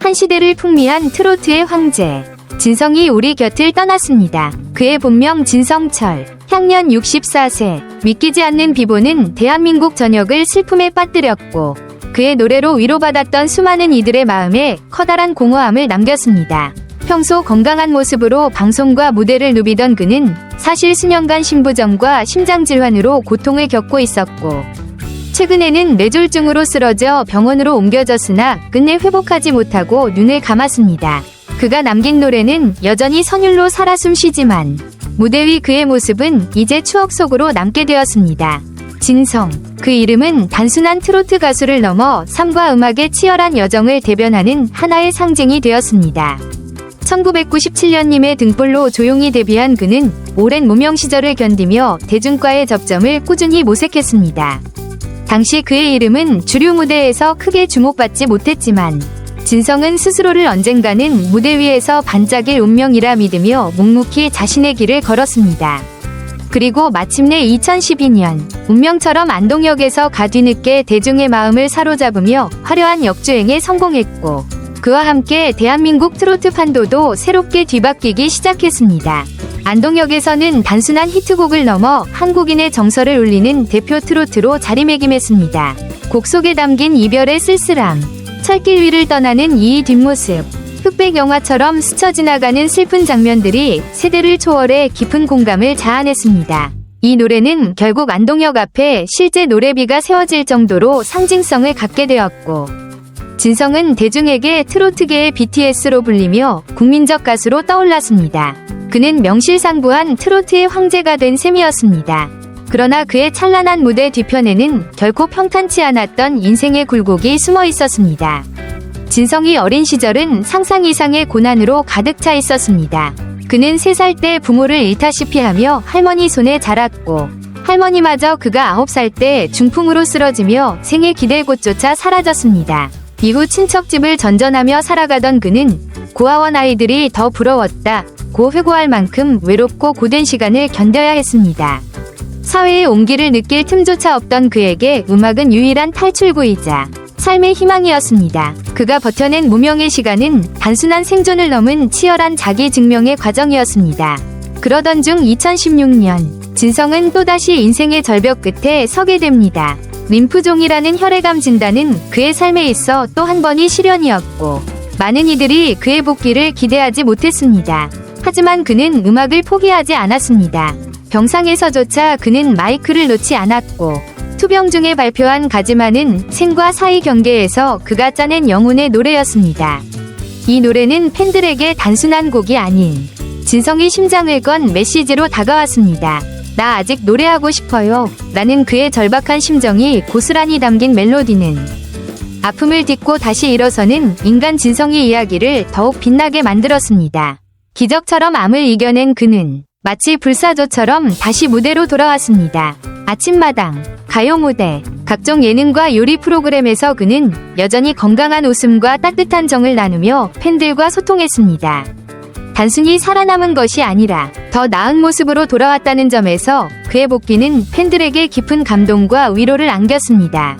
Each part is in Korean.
한 시대를 풍미한 트로트의 황제. 진성이 우리 곁을 떠났습니다. 그의 본명 진성철. 향년 64세. 믿기지 않는 비보는 대한민국 전역을 슬픔에 빠뜨렸고 그의 노래로 위로받았던 수많은 이들의 마음에 커다란 공허함을 남겼습니다. 평소 건강한 모습으로 방송과 무대를 누비던 그는 사실 수년간 신부전과 심장질환으로 고통을 겪고 있었고 최근에는 뇌졸중으로 쓰러져 병원으로 옮겨졌으나 끝내 회복하지 못하고 눈을 감았습니다. 그가 남긴 노래는 여전히 선율로 살아 숨쉬지만 무대 위 그의 모습은 이제 추억 속으로 남게 되었습니다. 진성. 그 이름은 단순한 트로트 가수를 넘어 삶과 음악의 치열한 여정을 대변하는 하나의 상징이 되었습니다. 1997년님의 등불로 조용히 데뷔한 그는 오랜 무명 시절을 견디며 대중과의 접점을 꾸준히 모색했습니다. 당시 그의 이름은 주류 무대에서 크게 주목받지 못했지만 진성은 스스로를 언젠가는 무대 위에서 반짝일 운명이라 믿으며 묵묵히 자신의 길을 걸었습니다. 그리고 마침내 2012년 운명처럼 안동역에서 가뒤늦게 대중의 마음을 사로잡으며 화려한 역주행에 성공했고 그와 함께 대한민국 트로트 판도도 새롭게 뒤바뀌기 시작했습니다. 안동역에서는 단순한 히트곡을 넘어 한국인의 정서를 울리는 대표 트로트로 자리매김했습니다. 곡 속에 담긴 이별의 쓸쓸함, 철길 위를 떠나는 이 뒷모습, 흑백 영화처럼 스쳐 지나가는 슬픈 장면들이 세대를 초월해 깊은 공감을 자아냈습니다. 이 노래는 결국 안동역 앞에 실제 노래비가 세워질 정도로 상징성을 갖게 되었고, 진성은 대중에게 트로트계의 BTS로 불리며 국민적 가수로 떠올랐습니다. 그는 명실상부한 트로트의 황제가 된 셈이었습니다. 그러나 그의 찬란한 무대 뒤편에는 결코 평탄치 않았던 인생의 굴곡이 숨어 있었습니다. 진성이 어린 시절은 상상 이상의 고난으로 가득 차 있었습니다. 그는 3살 때 부모를 잃다시피 하며 할머니 손에 자랐고 할머니마저 그가 9살 때 중풍으로 쓰러지며 생애 기댈 곳조차 사라졌습니다. 이후 친척집을 전전하며 살아가던 그는 고아원 아이들이 더 부러웠다. 고 회고할 만큼 외롭고 고된 시간을 견뎌야 했습니다. 사회의 온기를 느낄 틈조차 없던 그에게 음악은 유일한 탈출구이자 삶의 희망이었습니다. 그가 버텨낸 무명의 시간은 단순한 생존을 넘은 치열한 자기 증명의 과정이었습니다. 그러던 중 2016년 진성은 또다시 인생의 절벽 끝에 서게 됩니다. 림프종이라는 혈액암 진단은 그의 삶에 있어 또 한 번이 시련이었고 많은 이들이 그의 복귀를 기대하지 못했습니다. 하지만 그는 음악을 포기하지 않았습니다. 병상에서조차 그는 마이크를 놓지 않았고 투병 중에 발표한 가지마는 생과 사의 경계에서 그가 짜낸 영혼의 노래였습니다. 이 노래는 팬들에게 단순한 곡이 아닌 진성이 심장을 건 메시지로 다가왔습니다. 나 아직 노래하고 싶어요. 라는 그의 절박한 심정이 고스란히 담긴 멜로디는 아픔을 딛고 다시 일어서는 인간 진성의 이야기를 더욱 빛나게 만들었습니다. 기적처럼 암을 이겨낸 그는 마치 불사조처럼 다시 무대로 돌아왔습니다. 아침마당, 가요 무대, 각종 예능과 요리 프로그램에서 그는 여전히 건강한 웃음과 따뜻한 정을 나누며 팬들과 소통했습니다. 단순히 살아남은 것이 아니라 더 나은 모습으로 돌아왔다는 점에서 그의 복귀는 팬들에게 깊은 감동과 위로를 안겼습니다.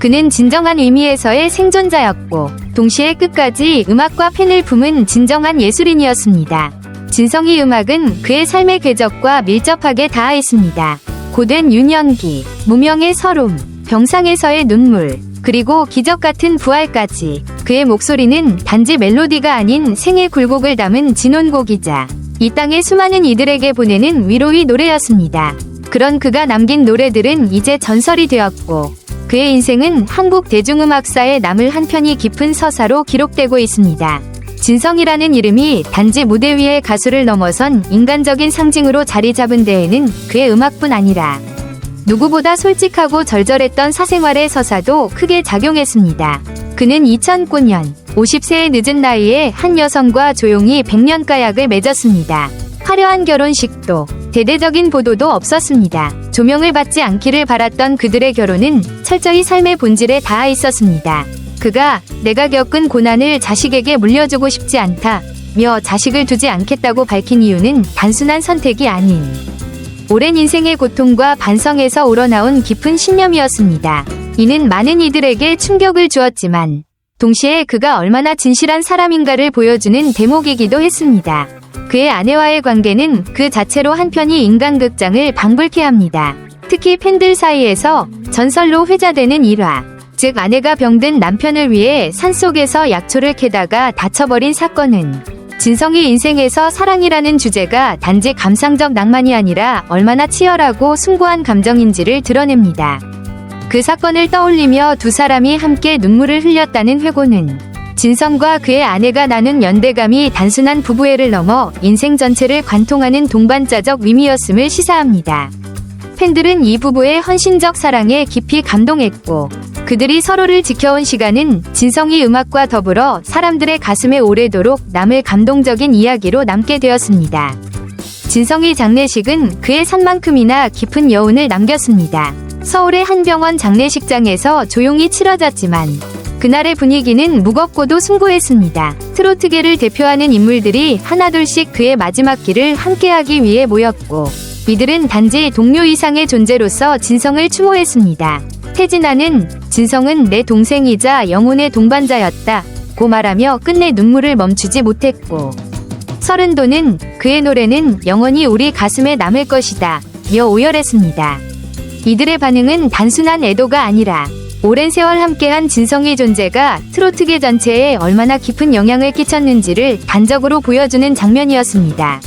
그는 진정한 의미에서의 생존자였고 동시에 끝까지 음악과 팬을 품은 진정한 예술인이었습니다. 진성이 음악은 그의 삶의 궤적과 밀접하게 닿아 있습니다. 고된 유년기, 무명의 서름, 병상에서의 눈물, 그리고 기적 같은 부활까지 그의 목소리는 단지 멜로디가 아닌 생의 굴곡을 담은 진혼곡이자 이 땅의 수많은 이들에게 보내는 위로의 노래였습니다. 그런 그가 남긴 노래들은 이제 전설이 되었고 그의 인생은 한국 대중음악사에 남을 한 편이 깊은 서사로 기록되고 있습니다. 진성이라는 이름이 단지 무대 위의 가수를 넘어선 인간적인 상징으로 자리 잡은 데에는 그의 음악뿐 아니라 누구보다 솔직하고 절절했던 사생활의 서사도 크게 작용했습니다. 그는 2009년 50세의 늦은 나이에 한 여성과 조용히 백년가약을 맺었습니다. 화려한 결혼식도 대대적인 보도도 없었습니다. 조명을 받지 않기를 바랐던 그들의 결혼은 철저히 삶의 본질에 닿아 있었습니다. 그가 내가 겪은 고난을 자식에게 물려주고 싶지 않다. 며 자식을 두지 않겠다고 밝힌 이유는 단순한 선택이 아닌 오랜 인생의 고통과 반성에서 우러나온 깊은 신념이었습니다. 이는 많은 이들에게 충격을 주었지만 동시에 그가 얼마나 진실한 사람인가를 보여주는 대목이기도 했습니다. 그의 아내와의 관계는 그 자체로 한편이 인간극장을 방불케 합니다. 특히 팬들 사이에서 전설로 회자되는 일화. 즉 아내가 병든 남편을 위해 산속에서 약초를 캐다가 다쳐버린 사건은 진성이 인생에서 사랑이라는 주제가 단지 감상적 낭만이 아니라 얼마나 치열하고 숭고한 감정인지를 드러냅니다. 그 사건을 떠올리며 두 사람이 함께 눈물을 흘렸다는 회고는 진성과 그의 아내가 나눈 연대감이 단순한 부부애를 넘어 인생 전체를 관통하는 동반자적 의미였음을 시사합니다. 팬들은 이 부부의 헌신적 사랑에 깊이 감동했고 그들이 서로를 지켜온 시간은 진성이 음악과 더불어 사람들의 가슴에 오래도록 남을 감동적인 이야기로 남게 되었습니다. 진성이 장례식은 그의 산만큼이나 깊은 여운을 남겼습니다. 서울의 한 병원 장례식장에서 조용히 치러졌지만 그날의 분위기는 무겁고도 숭고했습니다. 트로트계를 대표하는 인물들이 하나둘씩 그의 마지막 길을 함께하기 위해 모였고 이들은 단지 동료 이상의 존재로서 진성을 추모했습니다. 태진아는 진성은 내 동생이자 영혼의 동반자였다. 고 말하며 끝내 눈물을 멈추지 못했고 서른도는 그의 노래는 영원히 우리 가슴에 남을 것이다. 며 오열했습니다. 이들의 반응은 단순한 애도가 아니라 오랜 세월 함께한 진성의 존재가 트로트계 전체에 얼마나 깊은 영향을 끼쳤는지를 단적으로 보여주는 장면이었습니다.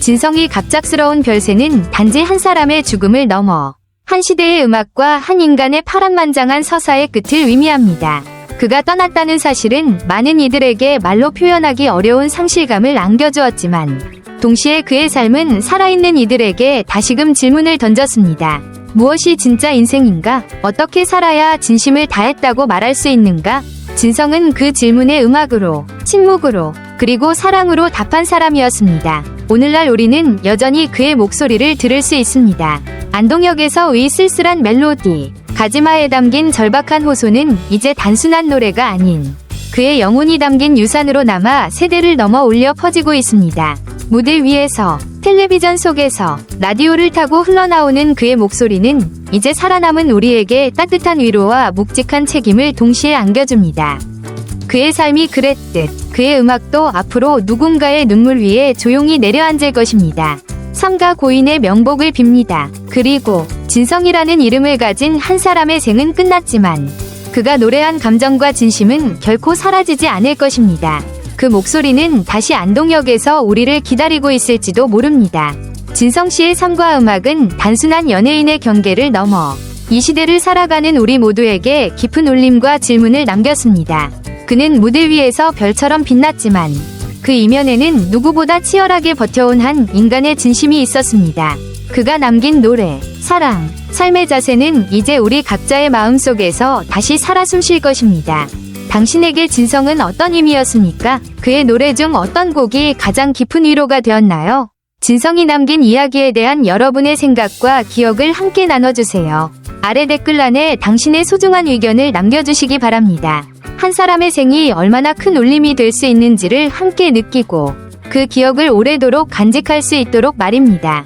진성이 갑작스러운 별세는 단지 한 사람의 죽음을 넘어 한 시대의 음악과 한 인간의 파란만장한 서사의 끝을 의미합니다. 그가 떠났다는 사실은 많은 이들에게 말로 표현하기 어려운 상실감을 안겨주었지만 동시에 그의 삶은 살아있는 이들에게 다시금 질문을 던졌습니다. 무엇이 진짜 인생인가? 어떻게 살아야 진심을 다했다고 말할 수 있는가? 진성은 그 질문에 음악으로, 침묵으로, 그리고 사랑으로 답한 사람이었습니다. 오늘날 우리는 여전히 그의 목소리를 들을 수 있습니다. 안동역에서의 쓸쓸한 멜로디, 가지마에 담긴 절박한 호소는 이제 단순한 노래가 아닌 그의 영혼이 담긴 유산으로 남아 세대를 넘어 울려 퍼지고 있습니다. 무대 위에서, 텔레비전 속에서, 라디오를 타고 흘러나오는 그의 목소리는 이제 살아남은 우리에게 따뜻한 위로와 묵직한 책임을 동시에 안겨줍니다. 그의 삶이 그랬듯 그의 음악도 앞으로 누군가의 눈물 위에 조용히 내려앉을 것입니다. 삼가 고인의 명복을 빕니다. 그리고 진성이라는 이름을 가진 한 사람의 생은 끝났지만 그가 노래한 감정과 진심은 결코 사라지지 않을 것입니다. 그 목소리는 다시 안동역에서 우리를 기다리고 있을지도 모릅니다. 진성 씨의 삶과 음악은 단순한 연예인의 경계를 넘어 이 시대를 살아가는 우리 모두에게 깊은 울림과 질문을 남겼습니다. 그는 무대 위에서 별처럼 빛났지만 그 이면에는 누구보다 치열하게 버텨온 한 인간의 진심이 있었습니다. 그가 남긴 노래, 사랑, 삶의 자세는 이제 우리 각자의 마음속에서 다시 살아 숨 쉴 것입니다. 당신에게 진성은 어떤 의미였습니까? 그의 노래 중 어떤 곡이 가장 깊은 위로가 되었나요? 진성이 남긴 이야기에 대한 여러분의 생각과 기억을 함께 나눠주세요. 아래 댓글란에 당신의 소중한 의견을 남겨주시기 바랍니다. 한 사람의 생이 얼마나 큰 울림이 될 수 있는지를 함께 느끼고 그 기억을 오래도록 간직할 수 있도록 말입니다.